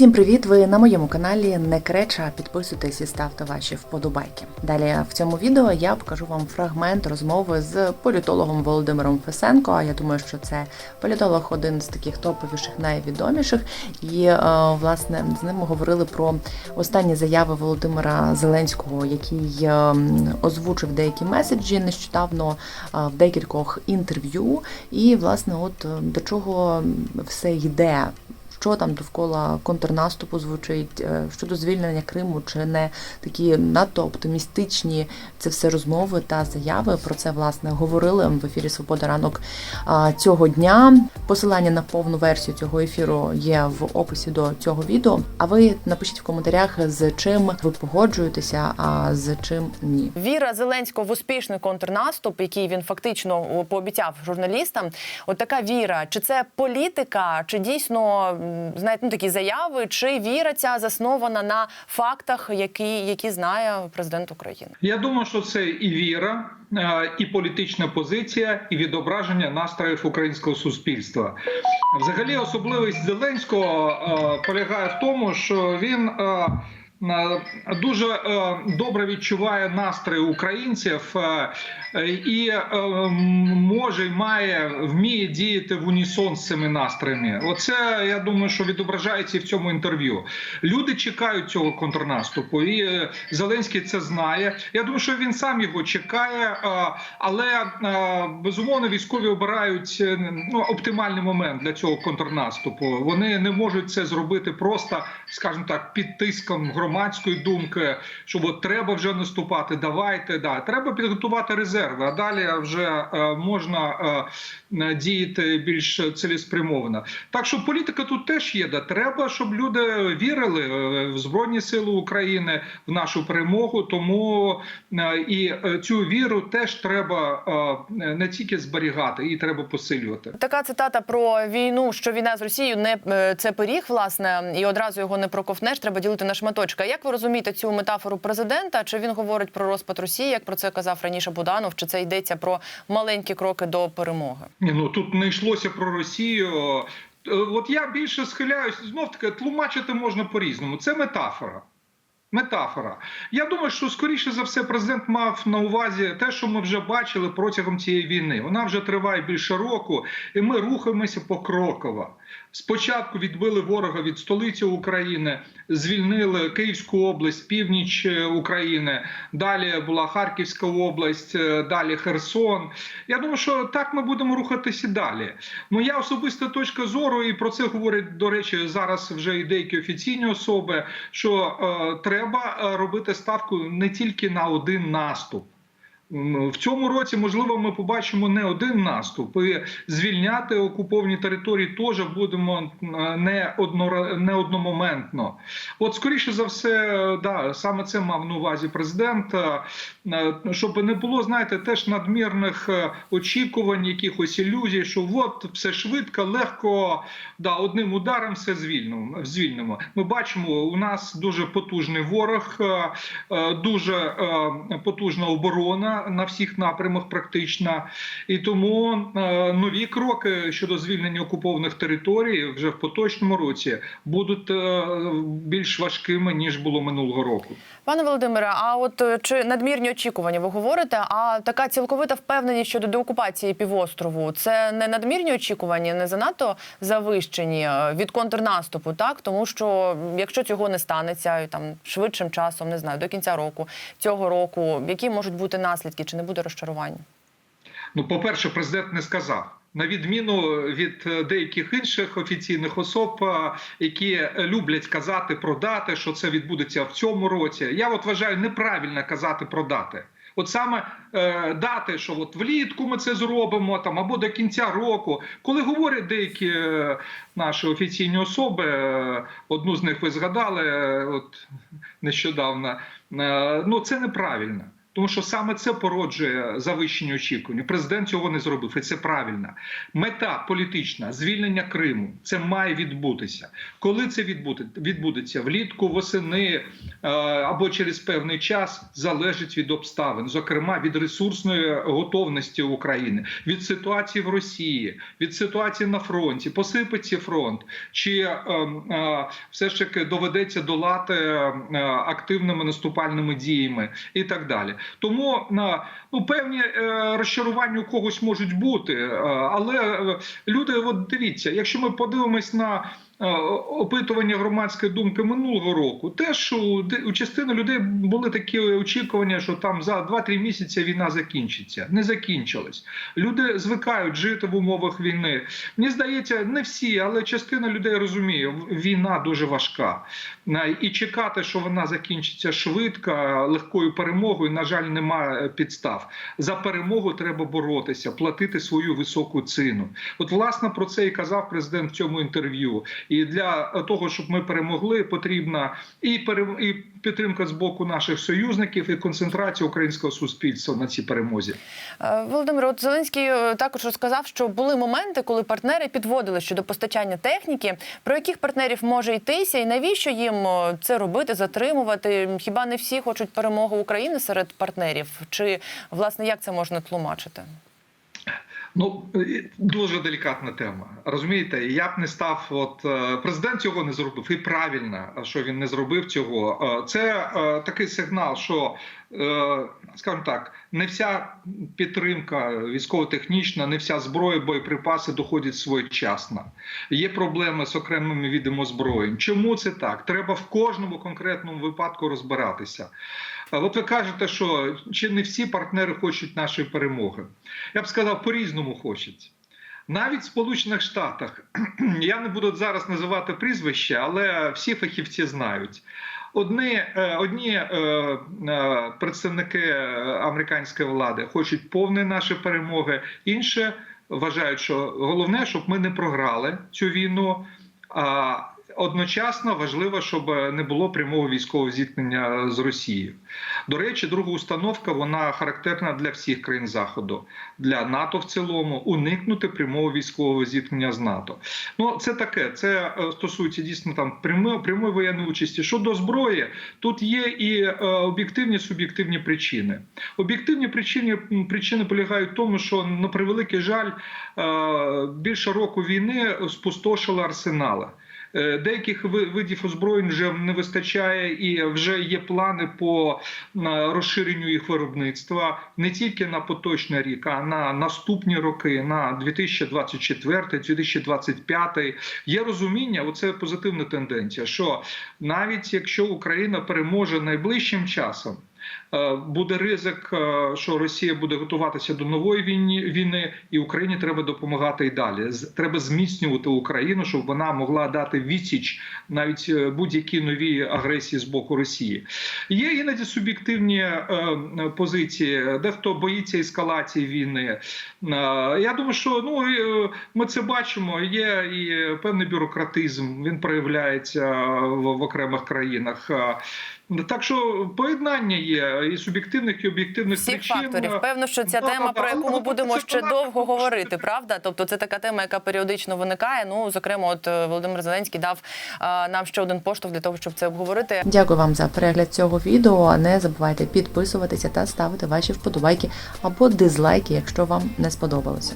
Всім привіт! Ви на моєму каналі Не Креча. Підписуйтесь і ставте ваші вподобайки. Далі в цьому відео я покажу вам фрагмент розмови з політологом Володимиром Фесенко. Я думаю, що це політолог один з таких топовіших, найвідоміших. І е, власне з ним ми говорили про останні заяви Володимира Зеленського, який е, озвучив деякі меседжі нещодавно е, в декількох інтерв'ю. І власне, от до чого все йде що там довкола контрнаступу звучить е, щодо звільнення Криму, чи не такі надто оптимістичні це все розмови та заяви. Про це власне говорили в ефірі Свобода ранок цього дня. Посилання на повну версію цього ефіру є в описі до цього відео. А ви напишіть в коментарях, з чим ви погоджуєтеся, а з чим ні. Віра Зеленського в успішний контрнаступ, який він фактично пообіцяв журналістам. От така віра, чи це політика, чи дійсно знаєте, ну такі заяви, чи віра ця заснована на фактах, які, які знає президент України? Я думаю, що це і віра, е, і політична позиція, і відображення настроїв українського суспільства. Взагалі, особливість Зеленського е, полягає в тому, що він е, дуже е, добре відчуває настрої українців е, е, і е, може і має вміє діяти в унісон з цими настроями. Оце я думаю, що відображається і в цьому інтерв'ю. Люди чекають цього контрнаступу, і е, Зеленський це знає. Я думаю, що він сам його чекає, е, але е, безумовно військові обирають е, ну, оптимальний момент для цього контрнаступу. Вони не можуть це зробити просто, скажімо так, під тиском громадської думки, що от треба вже наступати. Давайте да треба підготувати резерви. А далі вже е, можна е, діяти більш цілеспрямовано. Так що політика тут теж є. Да треба, щоб люди вірили е, в збройні сили України, в нашу перемогу. Тому е, і е, цю віру теж треба е, не тільки зберігати, її треба посилювати. Така цитата про війну, що війна з Росією не е, це пиріг, власне, і одразу його не проковтнеш. Треба ділити на шматочки. А Як ви розумієте цю метафору президента? Чи він говорить про розпад Росії, як про це казав раніше Буданов? Чи це йдеться про маленькі кроки до перемоги? Ні, ну тут не йшлося про Росію. Е, От я більше схиляюсь, знов таки тлумачити можна по-різному. Це метафора. Метафора. Я думаю, що скоріше за все президент мав на увазі те, що ми вже бачили протягом цієї війни. Вона вже триває більше року, і ми рухаємося покроково. Спочатку відбили ворога від столиці України, звільнили Київську область, північ е, України. Далі була Харківська область, е, далі Херсон. Я думаю, що так ми будемо рухатися далі. Моя особиста точка зору, і про це говорять, до речі, зараз вже і деякі офіційні особи, що е, треба е, робити ставку не тільки на один наступ. В цьому році, можливо, ми побачимо не один наступ. І звільняти окуповані території теж будемо е, не, однора- не одномоментно. От, скоріше за все, да, саме це мав на увазі президент, е, е, щоб не було, знаєте, теж надмірних очікувань, якихось ілюзій, що от все швидко, легко, да, одним ударом все звільнимо. Ми бачимо, у нас дуже потужний ворог, дуже потужна оборона на всіх напрямах, практично. І тому е, нові кроки щодо звільнення окупованих територій вже в поточному році будуть е, більш важкими ніж було минулого року. Пане Володимире, а от е, чи надмірні очікування ви говорите? А така цілковита впевненість щодо деокупації півострову це не надмірні очікування, не занадто завищені е, від контрнаступу, так тому що якщо цього не станеться там швидшим часом, не знаю, до кінця року цього року, які можуть бути наслідки, чи не буде розчарування? Ну, по-перше, президент не сказав. На відміну від е, деяких інших офіційних особ, е, які люблять казати про дати, що це відбудеться в цьому році. Я от вважаю неправильно казати про дати. От саме е, дати, що от влітку ми це зробимо там або до кінця року. Коли говорять деякі е, наші офіційні особи, е, одну з них ви згадали, е, от нещодавно. е, ну це неправильно. Тому що саме це породжує завищення очікувань. Президент цього не зробив, і це правильно. Мета політична звільнення Криму це має відбутися. Коли це відбуде- відбудеться влітку, восени е, або через певний час, залежить від обставин, зокрема від ресурсної готовності України, від ситуації в Росії, від ситуації на фронті, посипеться фронт, чи е, е, все ж таки доведеться долати активними наступальними діями і так далі. Тому на ну певні е, розчарування у когось можуть бути, е, але е, люди, от дивіться, якщо ми подивимось на опитування громадської думки минулого року, теж у, частини людей були такі очікування, що там за 2-3 місяці війна закінчиться. Не закінчилась. Люди звикають жити в умовах війни. Мені здається, не всі, але частина людей розуміє, війна дуже важка. І чекати, що вона закінчиться швидко, легкою перемогою, на жаль, немає підстав. За перемогу треба боротися, платити свою високу ціну. От, власне, про це і казав президент в цьому інтерв'ю. І для того, щоб ми перемогли, потрібна і і підтримка з боку наших союзників, і концентрація українського суспільства на цій перемозі. Е, Володимир, от Зеленський е, також розказав, що були моменти, коли партнери підводили щодо постачання техніки. Про яких партнерів може йтися, і навіщо їм е, це робити, затримувати? Хіба не всі хочуть перемоги України серед партнерів? Чи власне як це можна тлумачити? Ну дуже делікатна тема. Розумієте, я б не став. От е, президент цього не зробив, і правильно, що він не зробив цього. Е, Це е, такий сигнал, що скажімо так, не вся підтримка військово-технічна, не вся зброя, боєприпаси доходять своєчасно. Є проблеми з окремими видами озброєнь. Чому це так? Треба в кожному конкретному випадку розбиратися. От ви кажете, що чи не всі партнери хочуть нашої перемоги? Я б сказав, по-різному хочуть. Навіть в Сполучених Штатах я не буду зараз називати прізвище, але всі фахівці знають. Одні, е, одні е, е, представники американської влади хочуть повної нашої перемоги, інші вважають, що головне, щоб ми не програли цю війну. Одночасно важливо, щоб не було прямого військового зіткнення з Росією. До речі, друга установка вона характерна для всіх країн Заходу, для НАТО в цілому, уникнути прямого військового зіткнення з НАТО. Ну це таке. Це е, стосується дійсно там прямої, прямої воєнної участі. Щодо зброї, тут є і е, об'єктивні суб'єктивні причини. Об'єктивні причини причини полягають в тому, що на превеликий жаль е, більше року війни спустошили арсенали. Е, Деяких ви- видів озброєнь вже не вистачає, і вже є плани по е, розширенню їх виробництва не тільки на поточний рік, а на наступні роки, на 2024, 2025. Є розуміння, оце позитивна тенденція, що навіть якщо Україна переможе найближчим часом. Е, Буде ризик, е, що Росія буде готуватися до нової війни, і Україні треба допомагати і далі. Треба зміцнювати Україну, щоб вона могла дати відсіч навіть е, будь-якій новій агресії з боку Росії. Є іноді суб'єктивні позиції, дехто боїться ескалації війни. Я думаю, що ну ми це бачимо. Є і певний бюрократизм, він проявляється в окремих країнах. Так що поєднання є і суб'єктивних, і об'єктивних Всіх причин. факторів. Певно, що ця Да, тема, да, про да. яку ми Ну, будемо ще вона- довго говорити, правда? Тобто, це така тема, яка періодично виникає. Ну, зокрема, от е, Володимир Зеленський дав нам ще один поштовх для того, щоб це обговорити. Дякую вам за перегляд цього відео. Не забувайте підписуватися та ставити ваші вподобайки або дизлайки, якщо вам не сподобалося.